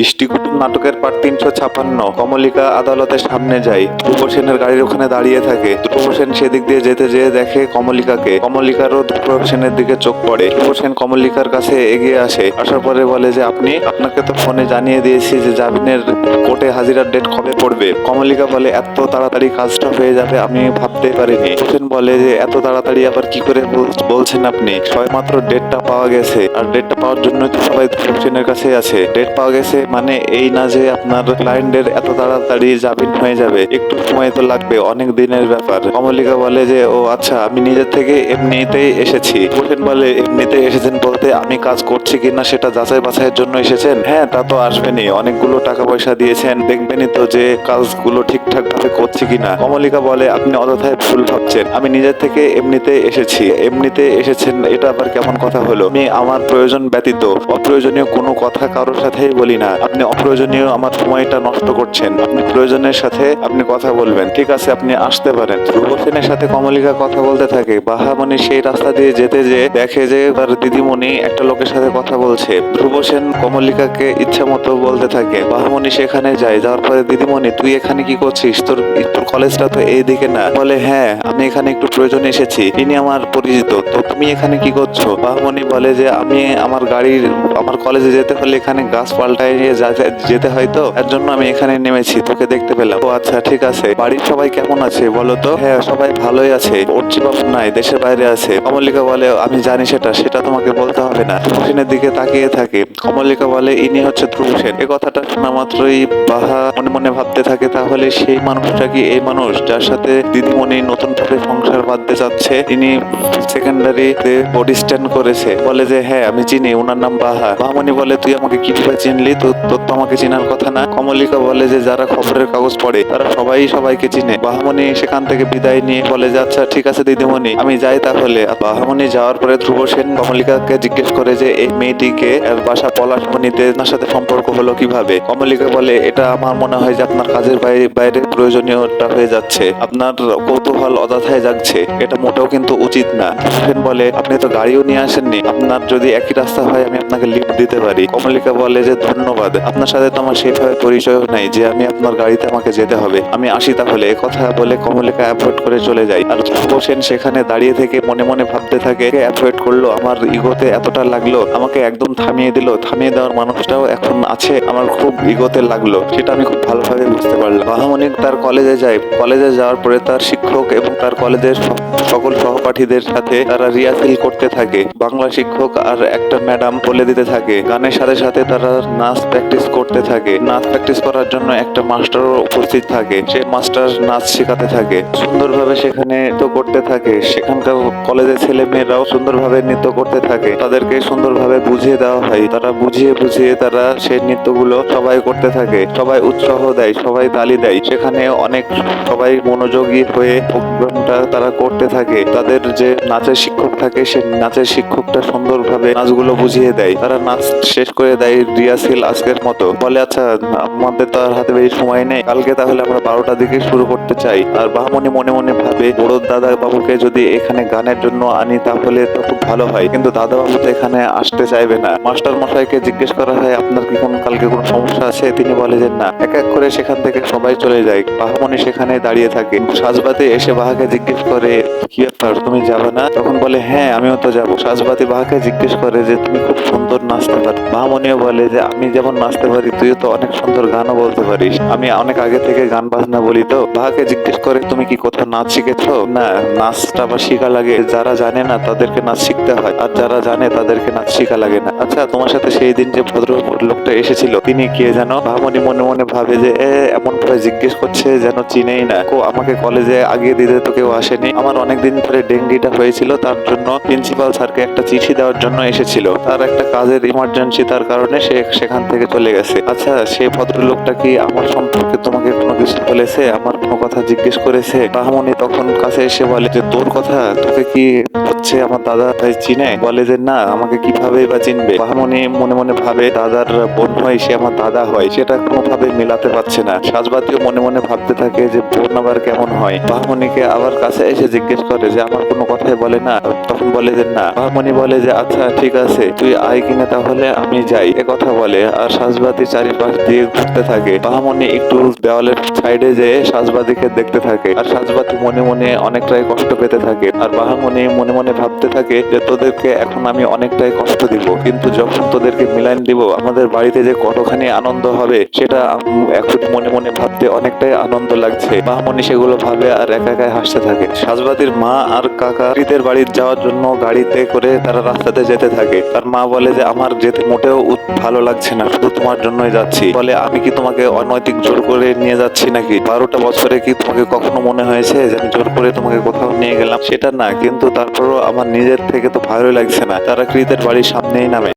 ইষ্টিকুটুম নাটকের পার্ট তিনশো ছাপান্ন কমলিকা আদালতের সামনে যায়। ধ্রুব সেনের গাড়ির ওখানে দাঁড়িয়ে থাকে। ধ্রুব সেন সেদিক দিয়ে যেতে যেয়ে দেখে কমলিকাকে। কমলিকারও ধ্রুব সেনের দিকে চোখ পড়ে। ধ্রুব সেন কমলিকার কাছে এগিয়ে আসে। আসার পরে বলে যে, আপনি আপনাকে তো ফোনে জানিয়ে দিয়েছি যে জামিনের কোর্টে হাজিরার ডেট কবে পড়বে। কমলিকা বলে, এত তাড়াতাড়ি কাজটা হয়ে যাবে আমি ভাবতেই পারিনি। ধ্রুব সেন বলে যে, এত তাড়াতাড়ি আবার কি করে বল- বলছেন আপনি? সবেমাত্র ডেটটা পাওয়া গেছে। আর ডেটটা পাওয়ার জন্য তো সবাই সেনের কাছে আছে। ডেট পাওয়া গেছে মানে এই না যে আপনার ক্লায়েন্টের এত তাড়াতাড়ি জামিন হয়ে যাবে, একটু সময় তো লাগবে, অনেক দিনের ব্যাপার। কমলিকা বলে যে, ও আচ্ছা আমি নিজের থেকে এমনিতেই এসেছি। হোসেন বলে এমনিতে এসেছেন বলতে আমি কাজ করছি কিনা সেটা যাচাই বাছাইয়ের জন্য এসেছেন? হ্যাঁ তা তো আসবেনই। অনেকগুলো টাকা পয়সা দিয়েছেন। দেখবেনই তো যে কাজগুলো ঠিকঠাক ভাবে করছি কিনা কমলিকা বলে, আপনি অযথায় ভুল ভাবছেন। আমি নিজের থেকে এমনিতে এসেছি। এমনিতে এসেছেন, এটা আবার কেমন কথা হলো? আমি আমার প্রয়োজন ব্যতীত। অপ্রয়োজনীয় কোনো কথা কারোর সাথেই বলি না। আপনি অপ্রয়োজনীয় আমার সময়টা নষ্ট করছেন। আপনি প্রয়োজনের সাথে আপনি কথা বলবেন। ঠিক আছে, আপনি আসতে পারেন। ধ্রুব সেনের সাথে কমলিকা কথা বলতে থাকে। বাহামণি সেই রাস্তা দিয়ে যেতে যে দেখে যে তার দিদিমণি একটা লোকের সাথে কথা বলছে। ধ্রুব সেন কমলিকাকে ইচ্ছা মতো বলতে থাকে। বাহামণি সেখানে যায়। যাওয়ার পরে, দিদিমণি, তুই এখানে কি করছিস? তোর তোর কলেজটা তো এইদিকে না। বলে হ্যাঁ আমি এখানে একটু প্রয়োজনে এসেছি। তিনি আমার পরিচিত। তো তুমি এখানে কি করছ? বাহমণি বলে যে, আমি আমার গাড়ির, আমার কলেজে যেতে হলে এখানে গাছ পাল্টায় নিয়ে যা- যেতে হয় তো? এর জন্য আমি এখানে নেমেছি, তোকে দেখতে পেলাম। ও আচ্ছা ঠিক আছে। বাড়ির সবাই কেমন আছে বলো তো? হ্যাঁ সবাই ভালোই আছে। অর্চি বাবু নাই, দেশের বাইরে আছে। কমলিকা বলে, আমি জানি সেটা সেটা তোমাকে বলতে হবে না। ধ্রুবসেনের দিকে তাকিয়ে থাকে। কমলিকা বলে, ইনি হচ্ছে ধ্রুবসেন এ কথাটা শোনা মাত্রই বাহা মনে মনে ভাবতে থাকে, তাহলে সেই মানুষটা কি এই মানুষ যার সাথে দিদিমণি নতুন ভাবে সংসার বাঁধতে চাচ্ছে? তিনি সেকেন্ডারি বডি স্ট্যান্ড করেছে। বলে যে হ্যাঁ আমি চিনি ওনার নাম বাহা। বাহামণি বলে, তুই আমাকে কীভাবে চিনলি? তো তো আমাকে চেনার কথা না। কমলিকা বলে যে, যারা খবরের কাগজ পড়ে, তারা সবাই সবাইকে চিনে। বাহামণি সেখান থেকে বিদায় নিয়ে বলে যে আচ্ছা ঠিক আছে দিদিমণি, আমি যাই তাহলে। বাহামণি যাওয়ার পরে ধ্রুব সেন কমলিকাকে জিজ্ঞেস করে যে, এই মেয়েটিকে বাসা পলাশমণিতে আপনার সাথে সম্পর্ক হলো কীভাবে? কমলিকা বলে, এটা আমার মনে হয় যে, আপনার কাজের বাইরে প্রয়োজনীয়তা হয়ে যাচ্ছে। আপনার কৌতূহল অযথায় জাগছে। এটা মোটেও কিন্তু উচিত না। সেন বলে, আপনি তো গাড়িও নিয়ে আসেননি। আপনার যদি একই রাস্তা হয়, আমি আপনাকে লিফট দিতে পারি। কমলিকা বলে যে, ধন্যবাদ। আপনার সাথে তো আমার সেভাবে পরিচয়ও নাই যে আমি আপনার গাড়িতে আমাকে যেতে হবে। আমি আসি তাহলে কথা বলে কমলিকা অ্যাভয়েড করে চলে যাই। আর ধ্রুব সেন সেখানে দাঁড়িয়ে থেকে মনে মনে ভাবতে থাকে অ্যাভয়েড করল? আমার ইগোতে এতটা লাগল, আমাকে একদম থামিয়ে দিল। থামিয়ে দেওয়ার মানুষটাও এখন আছে, আমার খুব ইগোতে লাগল। সেটা আমি খুব ভালোভাবে বুঝতে পারলাম। বাহামণি তার কলেজে যায়। কলেজে যাওয়ার পরে তার শিক্ষক এবং তার কলেজের সকল সহপাঠীদের সাথে তারা রিহার্সেল করতে থাকে। বাংলা শিক্ষক আর একটা ম্যাডাম বলে দিতে থাকে। গানের সাথে সাথে তারা নাচ প্র্যাকটিস করতে থাকে। নাচ প্র্যাকটিস করার জন্য একটা মাস্টারও উপস্থিত থাকে। সে মাস্টার নাচ শেখাতে থাকে। সুন্দরভাবে সেখানে নৃত্য করতে থাকে। সেখানকার কলেজের ছেলে মেয়েরাও সুন্দরভাবে নৃত্য করতে থাকে। তাদেরকে সুন্দরভাবে বুঝিয়ে দেওয়া হয়। তারা বুঝিয়ে বুঝিয়ে তারা সেই নৃত্যগুলো সবাই করতে থাকে। সবাই উৎসাহ দেয়, সবাই তালি দেয়। সেখানে অনেক সবাই মনোযোগী হয়ে প্রোগ্রামটা তারা করতে থাকে। তাদের যে নাচের শিক্ষক থাকে, সে নাচের শিক্ষকটা সুন্দরভাবে নাচগুলো বুঝিয়ে দেয়। তারা নাচ শেষ করে দেয় রিহার্সেল আজকের মতো। বলে আচ্ছা আমাদের তো আর হাতে বেশি সময় নেই। কালকে তাহলে আমরা বারোটার দিকে শুরু করতে চাই। আর বাহামণি মনে মনে ভাবে, বড় দাদা বাবুকে যদি এখানে গানের জন্য আনি তাহলে তো খুব ভালো হয়। কিন্তু দাদা বাবু তো এখানে আসতে চাইবে না। মাস্টার মশাইকে জিজ্ঞেস করা হয়, আপনার কি কোন, কালকে কোনো সমস্যা আছে? তিনি বলে, যে না। এক এক করে সেখান থেকে সবাই চলে যায়। বাহামণি সেখানে দাঁড়িয়ে থাকে। সাজবাতে এসে বাহাকে জিজ্ঞেস করে কি ব্যাপার তুমি যাবে না? তখন বলে হ্যাঁ আমিও তো যাব। সাজবাতি বাহাকে জিজ্ঞেস করে যে, তুমি খুব সুন্দর নাচতে পারো। বাহামণিও বলে যে, আমি যেমন নাচতে পারি, তুইও তো অনেক সুন্দর গানও বলতে পারিস। আমি অনেক আগে থেকে গান বাজনা বলি তো। বাহাকে জিজ্ঞেস করে, তুমি কি কোথাও নাচ শিখেছো? না, নাচটা আবার শিখা লাগে। যারা জানে না, তাদেরকে নাচ শিখতে হয়। আর যারা জানে, তাদেরকে নাচ শিখা লাগে না। আচ্ছা তোমার সাথে সেই দিন যে ভদ্র লোকটা এসেছিল, তিনি কে জানো বাহামণি মনে মনে ভাবে যে এমন ভাবে জিজ্ঞেস করছে যেন চিনেই না। আমাকে কলেজে আগিয়ে দিতে তো কেউ আসেনি। আমার অনেকদিন ধরে ডেঙ্গিটা হয়েছিল, তার জন্য প্রিন্সিপাল স্যারকে একটা চিঠি দেওয়ার জন্য এসেছিল। তার একটা কাজের ইমার্জেন্সি তার কারণে সে সেখান থেকে চলে গেছে। আচ্ছা সেই ভদ্রলোকটা কি আমার সম্পর্কে তোমাকে কোনো কিছু বলেছে? আমার কোনো কথা জিজ্ঞেস করেছে? বাহামণি তখন কাছে এসে বলে যে, তোর কথা তোকে কি হচ্ছে? আমার দাদা ভাই চিনে? বলে যে, না, আমাকে কীভাবে বা চিনবে? বাহামণি মনে মনে ভাবে, দাদার বোন হয়, সে আমার দাদা হয়। সেটা কোনোভাবে মেলাতে পারছে না। সাজবাতি সাজবাতিও মনে মনে ভাবতে থাকে যে, বোন আবার কেমন হয়? বাহামণিকে আবার কাছে এসে জিজ্ঞেস করে যে, আমার কোনো কথাই বলে না? তখন বলে যে, না। বাহামণি বলে যে আচ্ছা ঠিক আছে, তুই আয় কিনা তাহলে আমি যাই। এ কথা বলে আর সাজবাতি চারিপাশ দিয়ে ঘুরতে থাকে। বাহামণি একটু দেওয়ালের সাইডে যেয়ে সাজবাতিকে দেখতে থাকে আর সাজবাতি মনে মনে অনেকটাই কষ্ট পেতে থাকে। আর বাহামণি মনে মনে ভাবতে থাকে যে, তোদেরকে এখন আমি অনেকটাই কষ্ট দিব। কিন্তু যখন তোদেরকে মিলাইন দিব, আমাদের বাড়িতে যে কতখানি আনন্দ হবে, সেটা এখন মনে মনে ভাবতে অনেকটাই আনন্দ লাগছে। বাহামণি সেগুলো ভাবে আর একা একাই হাসতে থাকে। সাজবাতির মা আর কাকা প্রীতের বাড়ি যাওয়ার জন্য গাড়িতে করে তারা রাস্তাতে যেতে থাকে। তার মা বলে যে, আমার যেতে মোটেও ভালো লাগছে না, শুধু তোমার জন্যই যাচ্ছি। বলে, আমি কি তোমাকে অনৈতিক জোর করে নিয়ে যাচ্ছি নাকি? বারোটা বছরে কি তোমাকে কখনো মনে হয়েছে যে, আমি জোর করে তোমাকে কোথাও নিয়ে গেলাম? সেটা না, কিন্তু তারপরও আমার নিজের থেকে তো ভালোই লাগছে না। তারা কৃতের বাড়ির সামনেই নামে।